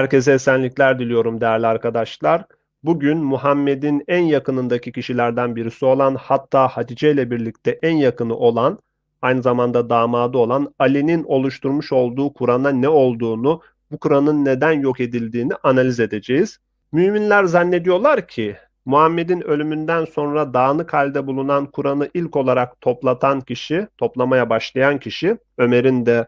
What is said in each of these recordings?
Herkese esenlikler diliyorum değerli arkadaşlar. Bugün Muhammed'in en yakınındaki kişilerden birisi olan hatta Hatice ile birlikte en yakını olan aynı zamanda damadı olan Ali'nin oluşturmuş olduğu Kur'an'a ne olduğunu, bu Kur'an'ın neden yok edildiğini analiz edeceğiz. Müminler zannediyorlar ki Muhammed'in ölümünden sonra dağınık halde bulunan Kur'an'ı ilk olarak toplatan kişi, toplamaya başlayan kişi, Ömer'in de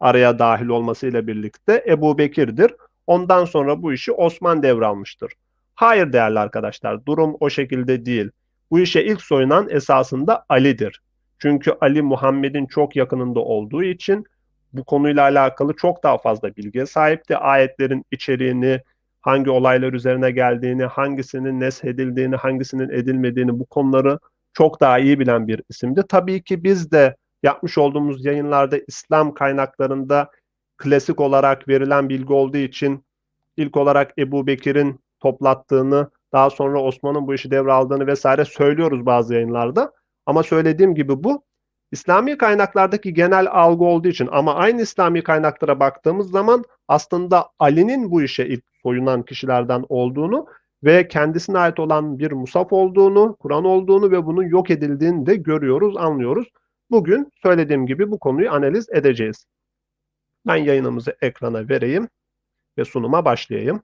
araya dahil olmasıyla birlikte Ebu Bekir'dir. Ondan sonra bu işi Osman devralmıştır. Hayır değerli arkadaşlar, durum o şekilde değil. Bu işe ilk soyunan esasında Ali'dir. Çünkü Ali Muhammed'in çok yakınında olduğu için bu konuyla alakalı çok daha fazla bilgiye sahipti. Ayetlerin içeriğini, hangi olaylar üzerine geldiğini, hangisinin neshedildiğini, hangisinin edilmediğini bu konuları çok daha iyi bilen bir isimdi. Tabii ki biz de yapmış olduğumuz yayınlarda İslam kaynaklarında klasik olarak verilen bilgi olduğu için ilk olarak Ebu Bekir'in toplattığını, daha sonra Osman'ın bu işi devraldığını vesaire söylüyoruz bazı yayınlarda. Ama söylediğim gibi bu İslami kaynaklardaki genel algı olduğu için ama aynı İslami kaynaklara baktığımız zaman aslında Ali'nin bu işe ilk soyunan kişilerden olduğunu ve kendisine ait olan bir musaf olduğunu, Kur'an olduğunu ve bunun yok edildiğini de görüyoruz, anlıyoruz. Bugün söylediğim gibi bu konuyu analiz edeceğiz. Ben yayınımızı ekrana vereyim ve sunuma başlayayım.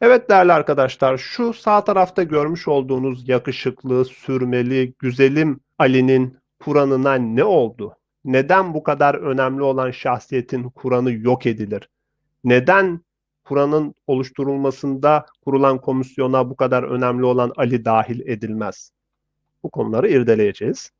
Evet değerli arkadaşlar şu sağ tarafta görmüş olduğunuz yakışıklı, sürmeli, güzelim Ali'nin Kur'an'ına ne oldu? Neden bu kadar önemli olan şahsiyetin Kur'an'ı yok edilir? Neden Kur'an'ın oluşturulmasında kurulan komisyona bu kadar önemli olan Ali dahil edilmez? Bu konuları irdeleyeceğiz.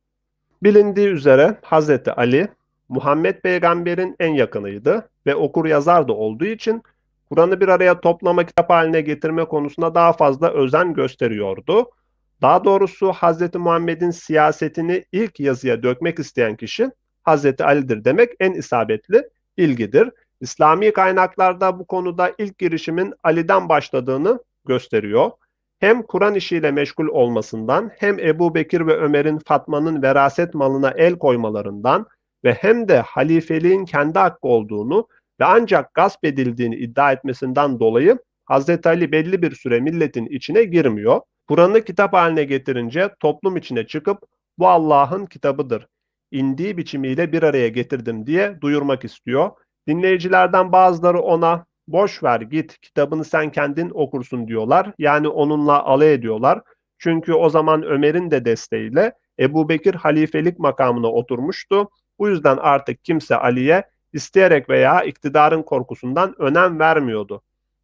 Bilindiği üzere Hazreti Ali Muhammed peygamberin en yakınıydı ve okur yazar da olduğu için Kur'an'ı bir araya toplama kitap haline getirme konusunda daha fazla özen gösteriyordu. Daha doğrusu Hazreti Muhammed'in siyasetini ilk yazıya dökmek isteyen kişi Hazreti Ali'dir demek en isabetli ilgidir. İslami kaynaklarda bu konuda ilk girişimin Ali'den başladığını gösteriyor. Hem Kur'an işiyle meşgul olmasından hem Ebu Bekir ve Ömer'in Fatma'nın veraset malına el koymalarından ve hem de halifeliğin kendi hakkı olduğunu ve ancak gasp edildiğini iddia etmesinden dolayı Hazreti Ali belli bir süre milletin içine girmiyor. Kur'an'ı kitap haline getirince toplum içine çıkıp bu Allah'ın kitabıdır. İndiği biçimiyle bir araya getirdim diye duyurmak istiyor. Dinleyicilerden bazıları ona boş ver git kitabını sen kendin okursun diyorlar. Yani onunla alay ediyorlar. Çünkü o zaman Ömer'in de desteğiyle Ebu Bekir halifelik makamına oturmuştu. Bu yüzden artık kimse Ali'ye isteyerek veya iktidarın korkusundan önem vermiyordu.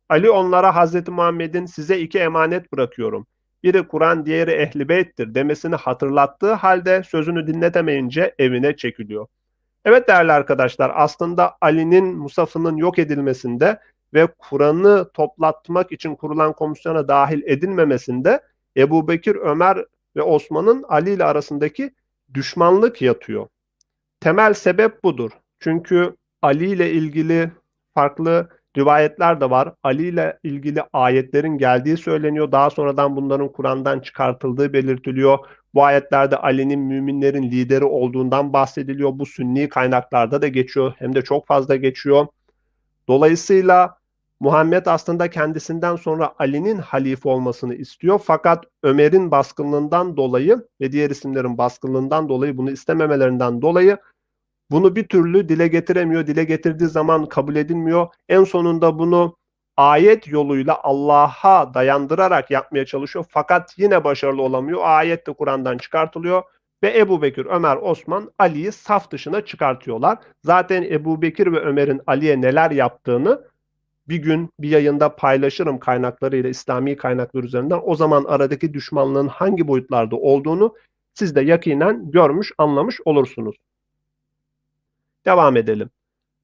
Ali onlara Hz. Muhammed'in size iki emanet bırakıyorum. Biri Kur'an diğeri Ehli Beyt'tir demesini hatırlattığı halde sözünü dinletemeyince evine çekiliyor. Evet değerli arkadaşlar aslında Ali'nin Musaf'ının yok edilmesinde ve Kur'an'ı toplatmak için kurulan komisyona dahil edilmemesinde Ebu Bekir, Ömer ve Osman'ın Ali ile arasındaki düşmanlık yatıyor. Temel sebep budur. Çünkü Ali ile ilgili farklı rivayetler de var. Ali ile ilgili ayetlerin geldiği söyleniyor. Daha sonradan bunların Kur'an'dan çıkartıldığı belirtiliyor. Bu ayetlerde Ali'nin müminlerin lideri olduğundan bahsediliyor. Bu sünni kaynaklarda da geçiyor. Hem de çok fazla geçiyor. Dolayısıyla Muhammed aslında kendisinden sonra Ali'nin halife olmasını istiyor. Fakat Ömer'in baskınlığından dolayı ve diğer isimlerin baskınlığından dolayı bunu istememelerinden dolayı bunu bir türlü dile getiremiyor. Dile getirdiği zaman kabul edilmiyor. En sonunda bunu ayet yoluyla Allah'a dayandırarak yapmaya çalışıyor. Fakat yine başarılı olamıyor. Ayet de Kur'an'dan çıkartılıyor. Ve Ebu Bekir, Ömer, Osman Ali'yi saf dışına çıkartıyorlar. Zaten Ebu Bekir ve Ömer'in Ali'ye neler yaptığını bir gün bir yayında paylaşırım kaynaklarıyla İslami kaynaklar üzerinden. O zaman aradaki düşmanlığın hangi boyutlarda olduğunu siz de yakinen görmüş, anlamış olursunuz. Devam edelim.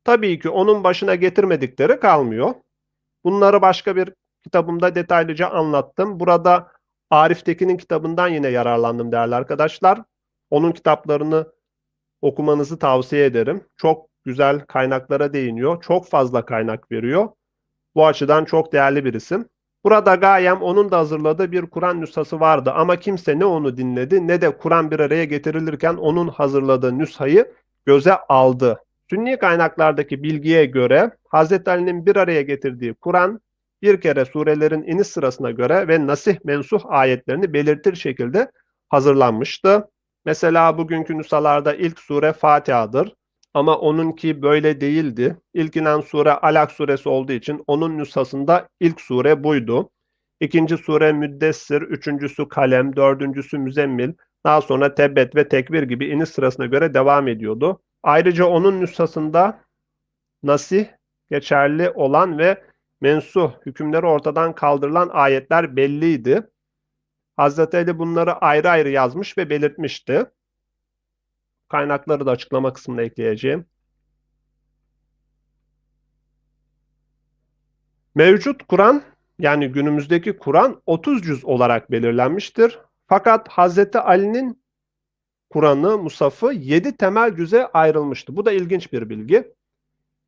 Tabii ki onun başına getirmedikleri kalmıyor. Bunları başka bir kitabımda detaylıca anlattım. Burada Arif Tekin'in kitabından yine yararlandım değerli arkadaşlar. Onun kitaplarını okumanızı tavsiye ederim. Çok güzel kaynaklara değiniyor. Çok fazla kaynak veriyor. Bu açıdan çok değerli bir isim. Burada gayem onun da hazırladığı bir Kur'an nüshası vardı ama kimse ne onu dinledi ne de Kur'an bir araya getirilirken onun hazırladığı nüshayı göze aldı. Sünni kaynaklardaki bilgiye göre Hz. Ali'nin bir araya getirdiği Kur'an bir kere surelerin iniş sırasına göre ve nasih mensuh ayetlerini belirtir şekilde hazırlanmıştı. Mesela bugünkü nüshalarda ilk sure Fatiha'dır. Ama onunki böyle değildi. İlk inen sure Alak suresi olduğu için onun nüshasında ilk sure buydu. İkinci sure Müddessir, üçüncüsü Kalem, dördüncüsü Müzemmil, daha sonra Tebbet ve Tekbir gibi iniş sırasına göre devam ediyordu. Ayrıca onun nüshasında nasih geçerli olan ve mensuh hükümleri ortadan kaldırılan ayetler belliydi. Hazreti Ali bunları ayrı ayrı yazmış ve belirtmişti. Kaynakları da açıklama kısmına ekleyeceğim. Mevcut Kur'an yani günümüzdeki Kur'an 30 cüz olarak belirlenmiştir. Fakat Hazreti Ali'nin Kur'an'ı, Musaf'ı 7 temel cüze ayrılmıştı. Bu da ilginç bir bilgi.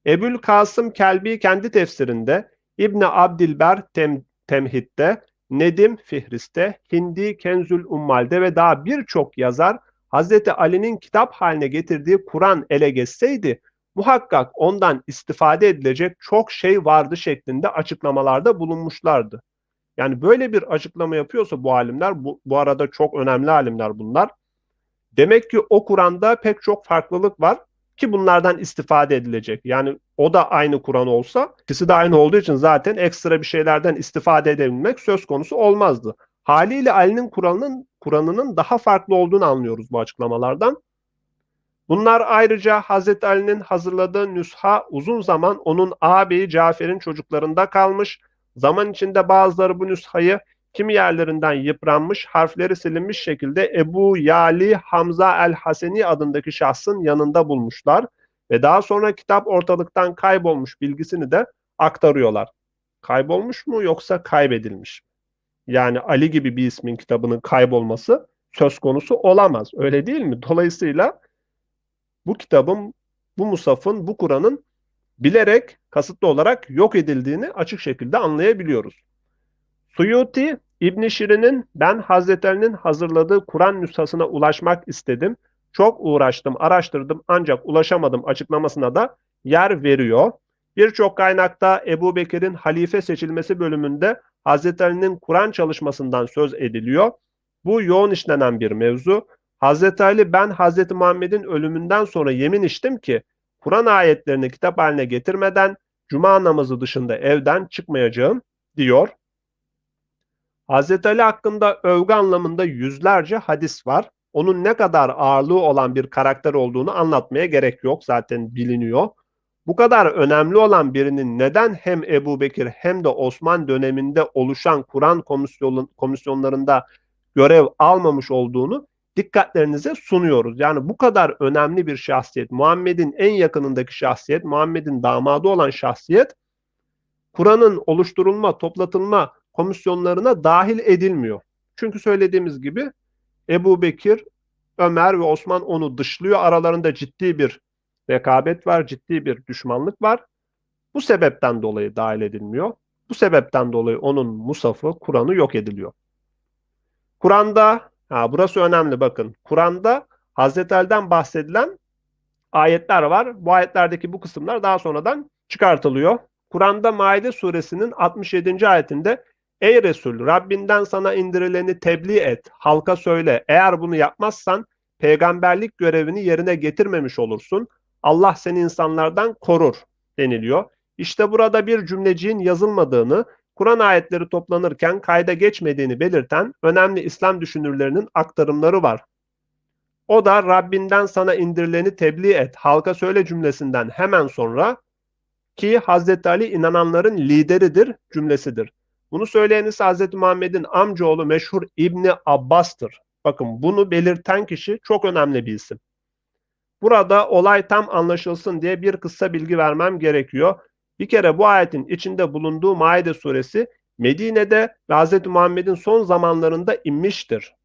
Ebul Kasım Kelbi kendi tefsirinde, İbni Abdilber Tem Temhid'de, Nedim Fihris'te, Hindi Kenzül Ummal'de ve daha birçok yazar Hazreti Ali'nin kitap haline getirdiği Kur'an ele geçseydi muhakkak ondan istifade edilecek çok şey vardı şeklinde açıklamalarda bulunmuşlardı. Yani böyle bir açıklama yapıyorsa bu alimler, bu, bu arada çok önemli alimler bunlar. Demek ki o Kur'an'da pek çok farklılık var ki bunlardan istifade edilecek. Yani o da aynı Kur'an olsa, ikisi de aynı olduğu için zaten ekstra bir şeylerden istifade edebilmek söz konusu olmazdı. Haliyle Ali'nin Kur'an'ın Kur'an'ının daha farklı olduğunu anlıyoruz bu açıklamalardan. Bunlar ayrıca Hazreti Ali'nin hazırladığı nüsha uzun zaman onun ağabeyi Cafer'in çocuklarında kalmış. Zaman içinde bazıları bu nüshayı kimi yerlerinden yıpranmış, harfleri silinmiş şekilde Ebu Yali Hamza el-Haseni adındaki şahsın yanında bulmuşlar ve daha sonra kitap ortalıktan kaybolmuş bilgisini de aktarıyorlar. Kaybolmuş mu yoksa kaybedilmiş mi? Yani Ali gibi bir ismin kitabının kaybolması söz konusu olamaz. Öyle değil mi? Dolayısıyla bu kitabın, bu musafın, bu Kur'an'ın bilerek, kasıtlı olarak yok edildiğini açık şekilde anlayabiliyoruz. Suyuti, İbn Şirin'in ben Hazreti Ali'nin hazırladığı Kur'an nüshasına ulaşmak istedim. Çok uğraştım, araştırdım ancak ulaşamadım açıklamasına da yer veriyor. Birçok kaynakta Ebu Bekir'in halife seçilmesi bölümünde Hazreti Ali'nin Kur'an çalışmasından söz ediliyor. Bu yoğun işlenen bir mevzu. Hazreti Ali ben Hazreti Muhammed'in ölümünden sonra yemin içtim ki Kur'an ayetlerini kitap haline getirmeden cuma namazı dışında evden çıkmayacağım diyor. Hazreti Ali hakkında övgü anlamında yüzlerce hadis var. Onun ne kadar ağırlığı olan bir karakter olduğunu anlatmaya gerek yok zaten biliniyor. Bu kadar önemli olan birinin neden hem Ebu Bekir hem de Osman döneminde oluşan Kur'an komisyon, komisyonlarında görev almamış olduğunu dikkatlerinize sunuyoruz. Yani bu kadar önemli bir şahsiyet, Muhammed'in en yakınındaki şahsiyet, Muhammed'in damadı olan şahsiyet, Kur'an'ın oluşturulma, toplatılma komisyonlarına dahil edilmiyor. Çünkü söylediğimiz gibi Ebu Bekir, Ömer ve Osman onu dışlıyor. Aralarında ciddi bir rekabet var, ciddi bir düşmanlık var. Bu sebepten dolayı dahil edilmiyor. Bu sebepten dolayı onun musafı, Kur'an'ı yok ediliyor. Kur'an'da, ha burası önemli bakın. Kur'an'da Hazreti Ali'den bahsedilen ayetler var. Bu ayetlerdeki bu kısımlar daha sonradan çıkartılıyor. Kur'an'da Maide suresinin 67. ayetinde Ey Resul Rabbinden sana indirileni tebliğ et, halka söyle. Eğer bunu yapmazsan peygamberlik görevini yerine getirmemiş olursun. Allah seni insanlardan korur deniliyor. İşte burada bir cümleciğin yazılmadığını, Kur'an ayetleri toplanırken kayda geçmediğini belirten önemli İslam düşünürlerinin aktarımları var. O da Rabbinden sana indirileni tebliğ et, halka söyle cümlesinden hemen sonra ki Hazreti Ali inananların lideridir cümlesidir. Bunu söyleyen ise Hazreti Muhammed'in amcaoğlu meşhur İbni Abbas'tır. Bakın bunu belirten kişi çok önemli bir isim. Burada olay tam anlaşılsın diye bir kısa bilgi vermem gerekiyor. Bir kere bu ayetin içinde bulunduğu Maide suresi Medine'de ve Hz. Muhammed'in son zamanlarında inmiştir.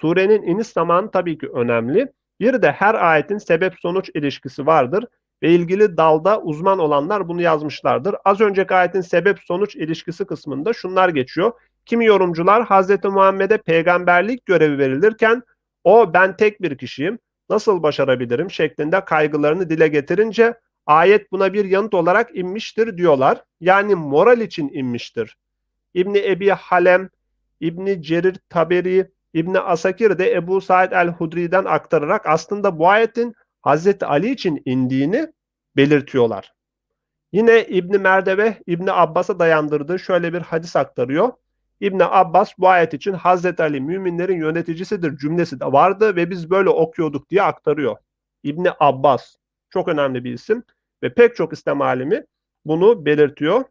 Surenin iniş zamanı tabii ki önemli. Bir de her ayetin sebep-sonuç ilişkisi vardır ve ilgili dalda uzman olanlar bunu yazmışlardır. Az önceki ayetin sebep-sonuç ilişkisi kısmında şunlar geçiyor. Kimi yorumcular Hz. Muhammed'e peygamberlik görevi verilirken o ben tek bir kişiyim. nasıl başarabilirim şeklinde kaygılarını dile getirince ayet buna bir yanıt olarak inmiştir diyorlar. Yani moral için inmiştir. İbni Ebi Halem, İbni Cerir Taberi, İbni Asakir de Ebu Said el-Hudri'den aktararak aslında bu ayetin Hazreti Ali için indiğini belirtiyorlar. Yine İbni Merdeve İbni Abbas'a dayandırdığı şöyle bir hadis aktarıyor. İbni Abbas bu ayet için Hazreti Ali müminlerin yöneticisidir cümlesi de vardı ve biz böyle okuyorduk diye aktarıyor. İbni Abbas çok önemli bir isim ve pek çok İslam alimi bunu belirtiyor.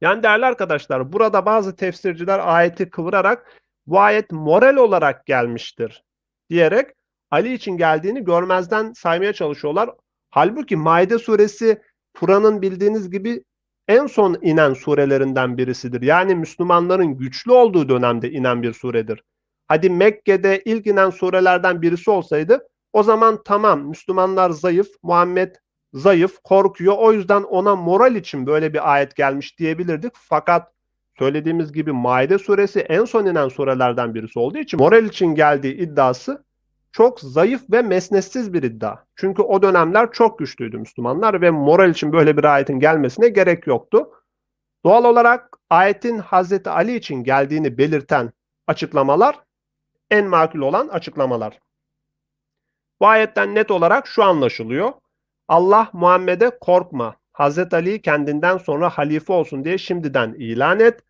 Yani değerli arkadaşlar burada bazı tefsirciler ayeti kıvırarak bu ayet moral olarak gelmiştir diyerek Ali için geldiğini görmezden saymaya çalışıyorlar. Halbuki Maide suresi Kur'an'ın bildiğiniz gibi en son inen surelerinden birisidir. Yani Müslümanların güçlü olduğu dönemde inen bir suredir. Hadi Mekke'de ilk inen surelerden birisi olsaydı o zaman tamam Müslümanlar zayıf, Muhammed zayıf, korkuyor. O yüzden ona moral için böyle bir ayet gelmiş diyebilirdik. Fakat söylediğimiz gibi Maide suresi en son inen surelerden birisi olduğu için moral için geldiği iddiası çok zayıf ve mesnetsiz bir iddia. Çünkü o dönemler çok güçlüydü Müslümanlar ve moral için böyle bir ayetin gelmesine gerek yoktu. Doğal olarak ayetin Hazreti Ali için geldiğini belirten açıklamalar en makul olan açıklamalar. Bu ayetten net olarak şu anlaşılıyor. Allah Muhammed'e korkma. Hazreti Ali'yi kendinden sonra halife olsun diye şimdiden ilan et.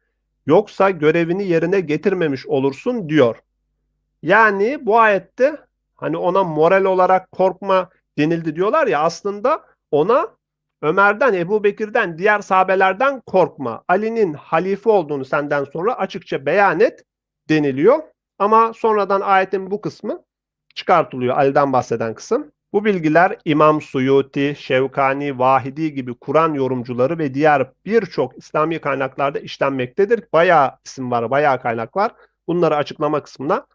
Yoksa görevini yerine getirmemiş olursun diyor. Yani bu ayette hani ona moral olarak korkma denildi diyorlar ya aslında ona Ömer'den, Ebu Bekir'den, diğer sahabelerden korkma. Ali'nin halife olduğunu senden sonra açıkça beyan et deniliyor. Ama sonradan ayetin bu kısmı çıkartılıyor Ali'den bahseden kısım. Bu bilgiler İmam Suyuti, Şevkani, Vahidi gibi Kur'an yorumcuları ve diğer birçok İslami kaynaklarda işlenmektedir. Bayağı isim var, bayağı kaynak var. Bunları açıklama kısmına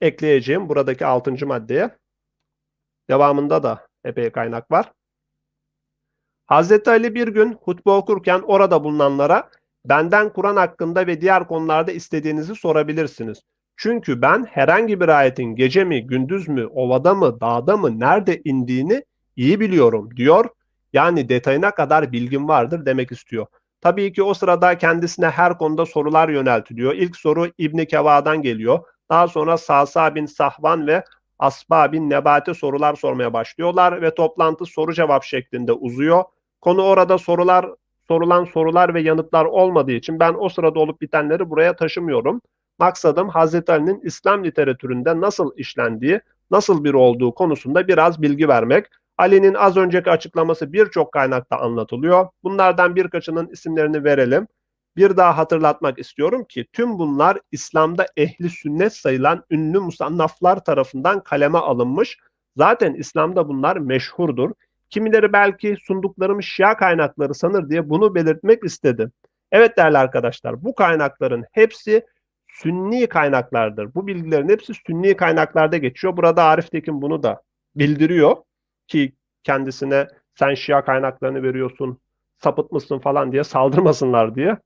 ekleyeceğim buradaki 6. maddeye. Devamında da epey kaynak var. Hazreti Ali bir gün hutbe okurken orada bulunanlara benden Kur'an hakkında ve diğer konularda istediğinizi sorabilirsiniz. Çünkü ben herhangi bir ayetin gece mi, gündüz mü, ovada mı, dağda mı, nerede indiğini iyi biliyorum diyor. Yani detayına kadar bilgim vardır demek istiyor. Tabii ki o sırada kendisine her konuda sorular yöneltiliyor. İlk soru İbni Keva'dan geliyor. Daha sonra Sasa bin Sahvan ve Asba bin Nebate sorular sormaya başlıyorlar ve toplantı soru cevap şeklinde uzuyor. Konu orada sorular sorulan sorular ve yanıtlar olmadığı için ben o sırada olup bitenleri buraya taşımıyorum. Maksadım Hazreti Ali'nin İslam literatüründe nasıl işlendiği, nasıl bir olduğu konusunda biraz bilgi vermek. Ali'nin az önceki açıklaması birçok kaynakta anlatılıyor. Bunlardan birkaçının isimlerini verelim. Bir daha hatırlatmak istiyorum ki tüm bunlar İslam'da ehli sünnet sayılan ünlü musannaflar tarafından kaleme alınmış. Zaten İslam'da bunlar meşhurdur. Kimileri belki sunduklarım Şia kaynakları sanır diye bunu belirtmek istedim. Evet değerli arkadaşlar bu kaynakların hepsi sünni kaynaklardır. Bu bilgilerin hepsi sünni kaynaklarda geçiyor. Burada Arif Tekin bunu da bildiriyor ki kendisine sen Şia kaynaklarını veriyorsun, sapıtmışsın falan diye saldırmasınlar diye.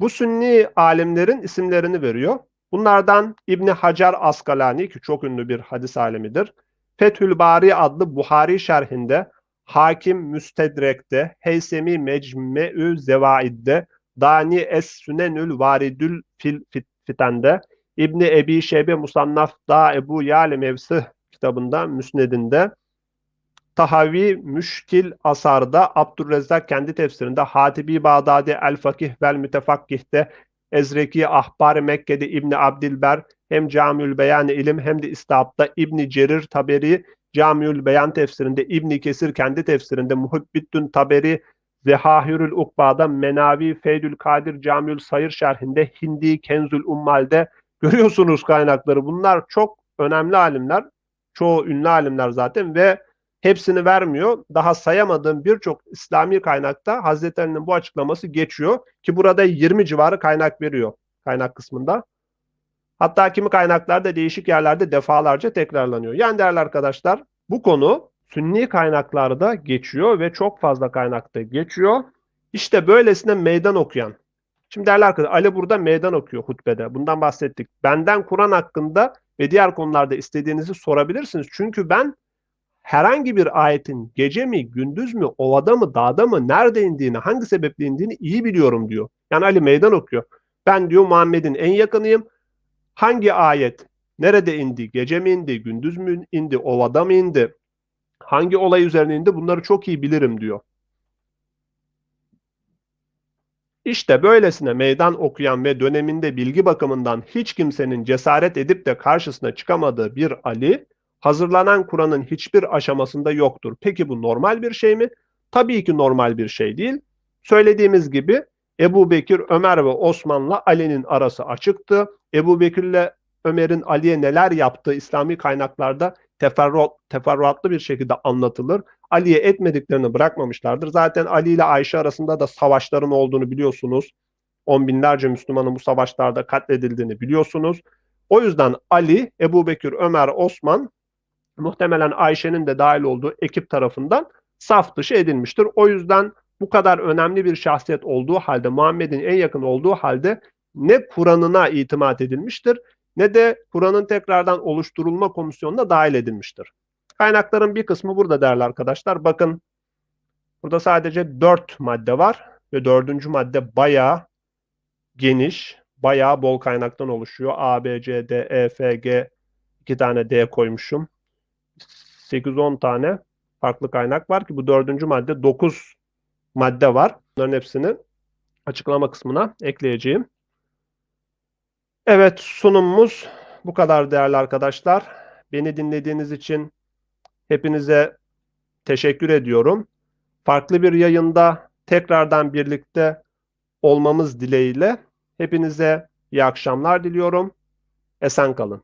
Bu sünni alimlerin isimlerini veriyor. Bunlardan İbni Hacer Askalani ki çok ünlü bir hadis alemidir. Fethül Bari adlı Buhari şerhinde, Hakim Müstedrek'te, Heysemi Mecme'ü Zevaid'de, Dani Es Sünenül Varidül Fil Fiten'de, İbni Ebi Şeybe Musannaf Da Ebu Yale Mevsih kitabında, Müsned'inde, Tahavi Müşkil Asar'da, Abdurrezzak kendi tefsirinde, Hatibi Bağdadi El Fakih vel Mütefakkih'te, Ezreki Ahbar Mekke'de İbni Abdilber hem Camiül Beyan ilim hem de İstab'da İbni Cerir Taberi Camiül Beyan tefsirinde İbni Kesir kendi tefsirinde Muhibbiddün Taberi Zehahirül Ukba'da Menavi Feydül Kadir Camiül Sayır şerhinde Hindi Kenzül Ummal'de görüyorsunuz kaynakları. Bunlar çok önemli alimler. Çoğu ünlü alimler zaten ve hepsini vermiyor. Daha sayamadığım birçok İslami kaynakta Hazreti Ali'nin bu açıklaması geçiyor ki burada 20 civarı kaynak veriyor kaynak kısmında. Hatta kimi kaynaklarda değişik yerlerde defalarca tekrarlanıyor. Yani değerli arkadaşlar bu konu sünni kaynaklarda geçiyor ve çok fazla kaynakta geçiyor. İşte böylesine meydan okuyan. Şimdi değerli arkadaşlar Ali burada meydan okuyor hutbede. Bundan bahsettik. Benden Kur'an hakkında ve diğer konularda istediğinizi sorabilirsiniz. Çünkü ben herhangi bir ayetin gece mi, gündüz mü, ovada mı, dağda mı, nerede indiğini, hangi sebeple indiğini iyi biliyorum diyor. Yani Ali meydan okuyor. Ben diyor Muhammed'in en yakınıyım. Hangi ayet nerede indi, gece mi indi, gündüz mü indi, ovada mı indi, hangi olay üzerine indi bunları çok iyi bilirim diyor. İşte böylesine meydan okuyan ve döneminde bilgi bakımından hiç kimsenin cesaret edip de karşısına çıkamadığı bir Ali, hazırlanan Kur'an'ın hiçbir aşamasında yoktur. Peki bu normal bir şey mi? Tabii ki normal bir şey değil. Söylediğimiz gibi Ebu Bekir, Ömer ve Osman'la Ali'nin arası açıktı. Ebu Bekir'le Ömer'in Ali'ye neler yaptığı İslami kaynaklarda teferruat, teferruatlı bir şekilde anlatılır. Ali'ye etmediklerini bırakmamışlardır. Zaten Ali ile Ayşe arasında da savaşların olduğunu biliyorsunuz. On binlerce Müslümanın bu savaşlarda katledildiğini biliyorsunuz. O yüzden Ali, Ebu Bekir, Ömer, Osman muhtemelen Ayşe'nin de dahil olduğu ekip tarafından saf dışı edilmiştir. O yüzden bu kadar önemli bir şahsiyet olduğu halde, Muhammed'in en yakın olduğu halde ne Kur'an'ına itimat edilmiştir ne de Kur'an'ın tekrardan oluşturulma komisyonuna dahil edilmiştir. Kaynakların bir kısmı burada değerli arkadaşlar. Bakın burada sadece 4 madde var ve dördüncü madde bayağı geniş, bayağı bol kaynaktan oluşuyor. A, B, C, D, E, F, G, iki tane D koymuşum. 8-10 tane farklı kaynak var ki bu dördüncü madde 9 madde var. Bunların hepsini açıklama kısmına ekleyeceğim. Evet sunumumuz bu kadar değerli arkadaşlar. Beni dinlediğiniz için hepinize teşekkür ediyorum. Farklı bir yayında tekrardan birlikte olmamız dileğiyle hepinize iyi akşamlar diliyorum. Esen kalın.